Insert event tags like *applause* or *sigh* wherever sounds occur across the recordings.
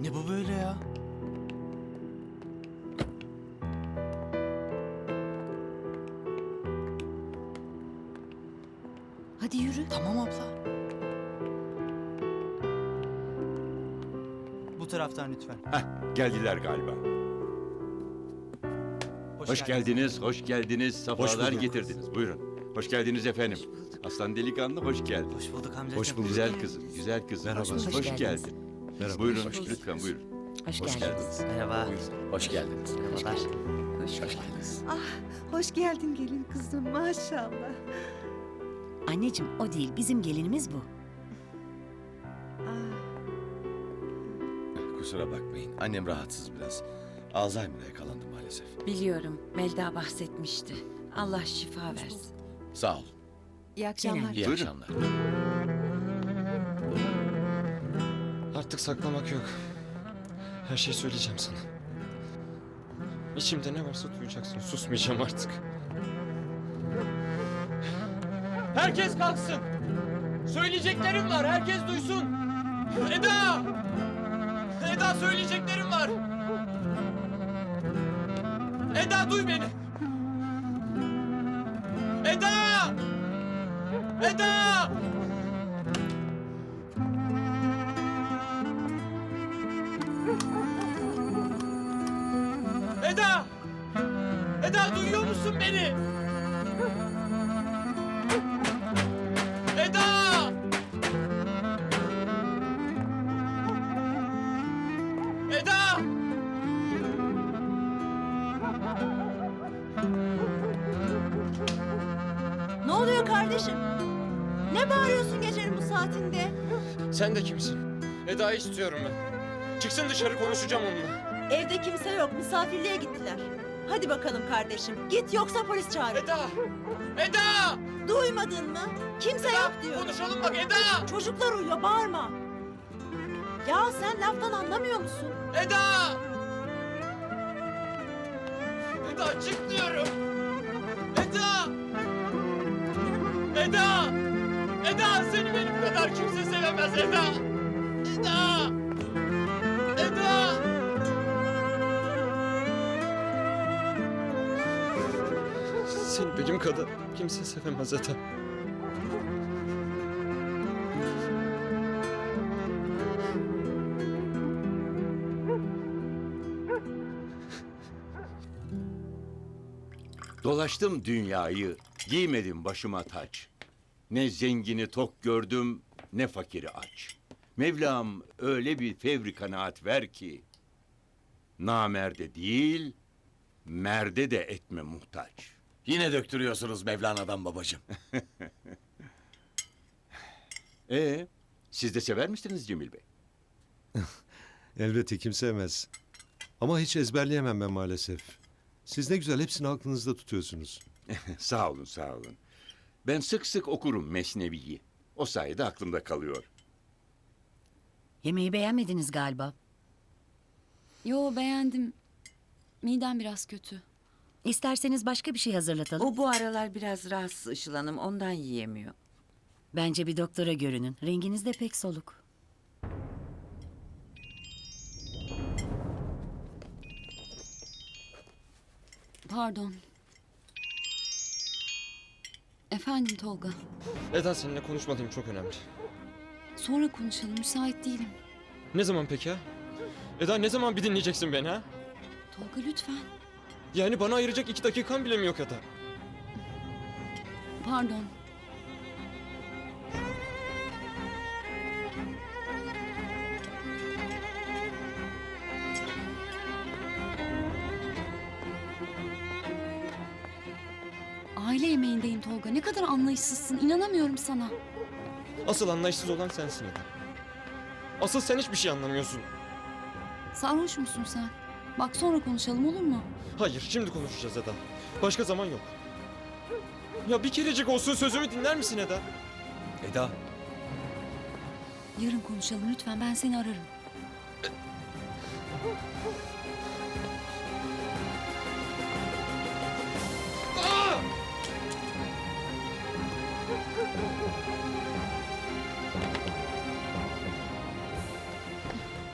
Ne bu böyle ya? Hadi yürü. Tamam abla. Bu taraftan lütfen. Heh, geldiler galiba. Hoş geldiniz, hoş geldiniz. Safalar bulduk. getirdiniz. Buyurun. Hoş geldiniz efendim. Aslan delikanlı hoş geldin. Hoş bulduk amcacığım. Hoş bulduk. Güzel kızım, güzel kızım. Merhaba. Hoş, Hoş geldin. Merhaba. Buyurun, Hoş bulduk. lütfen buyurun. Hoş, Hoş geldiniz. geldiniz. Merhaba. Hoş geldiniz. Merhabalar. Hoş, Hoş geldiniz. Hoş geldin gelin kızım maşallah. Anneciğim o değil. Bizim gelinimiz bu. Ah, Kusura bakmayın. Annem rahatsız biraz. Alzheimer'a yakalandı maalesef. Biliyorum. Melda bahsetmişti. Allah şifa versin. Sağ ol. iyi akşamlar. İyi Buyurun. akşamlar. Artık saklamak yok. Her şeyi söyleyeceğim sana. İçimde ne varsa duyacaksın. Susmayacağım artık. Herkes kalksın. Söyleyeceklerim var. Herkes duysun. Eda! Eda söyleyeceklerim var. Eda duy beni. Eda! Eda! Eda duyuyor musun beni? Eda! Eda! Ne oluyor kardeşim? Ne bağırıyorsun gecenin bu saatinde? Sen de kimsin? Eda'yı istiyorum ben. Çıksın dışarı konuşacağım onunla. Evde kimse yok misafirliğe gittiler. Hadi bakalım kardeşim git yoksa polis çağır. Eda! Eda! Duymadın mı? Kimse yok diyor. Konuşalım bak Eda! Çocuklar uyuyor bağırma. Ya sen laftan anlamıyor musun? Eda! Eda çık diyorum. Eda! Eda! Eda seni benim kadar kimse sevemez Eda! Eda! Seni benim kadar kimse sevemez Eda. Dolaştım dünyayı, giymedim başıma taç. Ne zengini tok gördüm, ne fakiri aç. Mevlam öyle bir fevri kanaat ver ki... ...namerde değil, merde de etme muhtaç. Yine döktürüyorsunuz Mevlana'dan babacığım. *laughs* Ee, siz de sever misiniz Cemil Bey? *laughs* Elbette kim sevmez. Ama hiç ezberleyemem ben maalesef. Siz ne güzel hepsini aklınızda tutuyorsunuz. *laughs* sağ olun, sağ olun. Ben sık sık okurum Mesnevi'yi. O sayede aklımda kalıyor. Yemeği beğenmediniz galiba. Yo beğendim. Midem biraz kötü. İsterseniz başka bir şey hazırlatalım. O bu aralar biraz rahatsız Işıl Hanım ondan yiyemiyor. Bence bir doktora görünün. Renginiz de pek soluk. Pardon. Efendim Tolga. Eda seninle konuşmadığım çok önemli. Sonra konuşalım. Müsait değilim. Ne zaman peki ha? Eda ne zaman bir dinleyeceksin beni ha? Tolga lütfen. Yani bana ayıracak iki dakikan bile mi yok Eda? Pardon. Aile yemeğindeyim Tolga. Ne kadar anlayışsızsın. İnanamıyorum sana. Asıl anlayışsız olan sensin Eda. Asıl sen hiçbir şey anlamıyorsun. Sarhoş musun sen? Bak sonra konuşalım olur mu? Hayır, şimdi konuşacağız Eda. Başka zaman yok. Ya bir kerecik olsun sözümü dinler misin Eda? Eda. Yarın konuşalım lütfen. Ben seni ararım.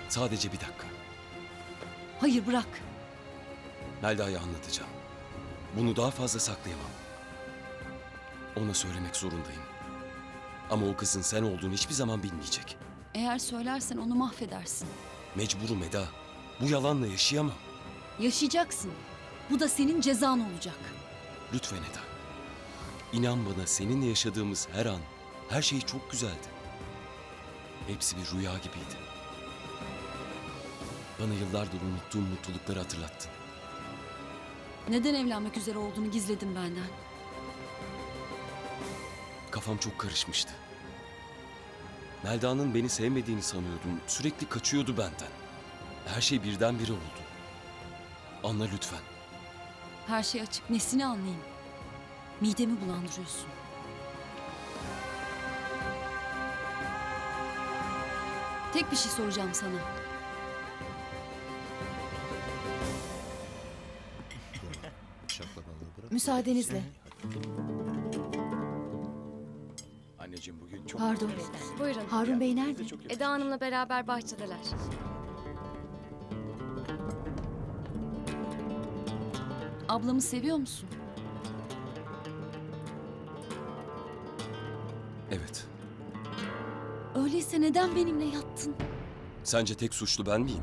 Sadece bir dakika. Hayır bırak. Melda'ya anlatacağım. Bunu daha fazla saklayamam. Ona söylemek zorundayım. Ama o kızın sen olduğunu hiçbir zaman bilmeyecek. Eğer söylersen onu mahvedersin. Mecburum Eda. Bu yalanla yaşayamam. Yaşayacaksın. Bu da senin cezan olacak. Lütfen Eda. İnan bana seninle yaşadığımız her an, her şey çok güzeldi. Hepsi bir rüya gibiydi. Bana yıllardır unuttuğum mutlulukları hatırlattın. Neden evlenmek üzere olduğunu gizledin benden. Kafam çok karışmıştı. Melda'nın beni sevmediğini sanıyordum. Sürekli kaçıyordu benden. Her şey birdenbire oldu. Anla lütfen. Her şey açık. Nesini anlayayım? Midemi bulandırıyorsun. Tek bir şey soracağım sana. Müsaadenizle. Anneciğim bugün çok... Pardon. Buyurun. Harun Bey nerede? Eda Hanım'la beraber bahçedeler. Ablamı seviyor musun? Evet. Öyleyse neden benimle yattın? Sence tek suçlu ben miyim?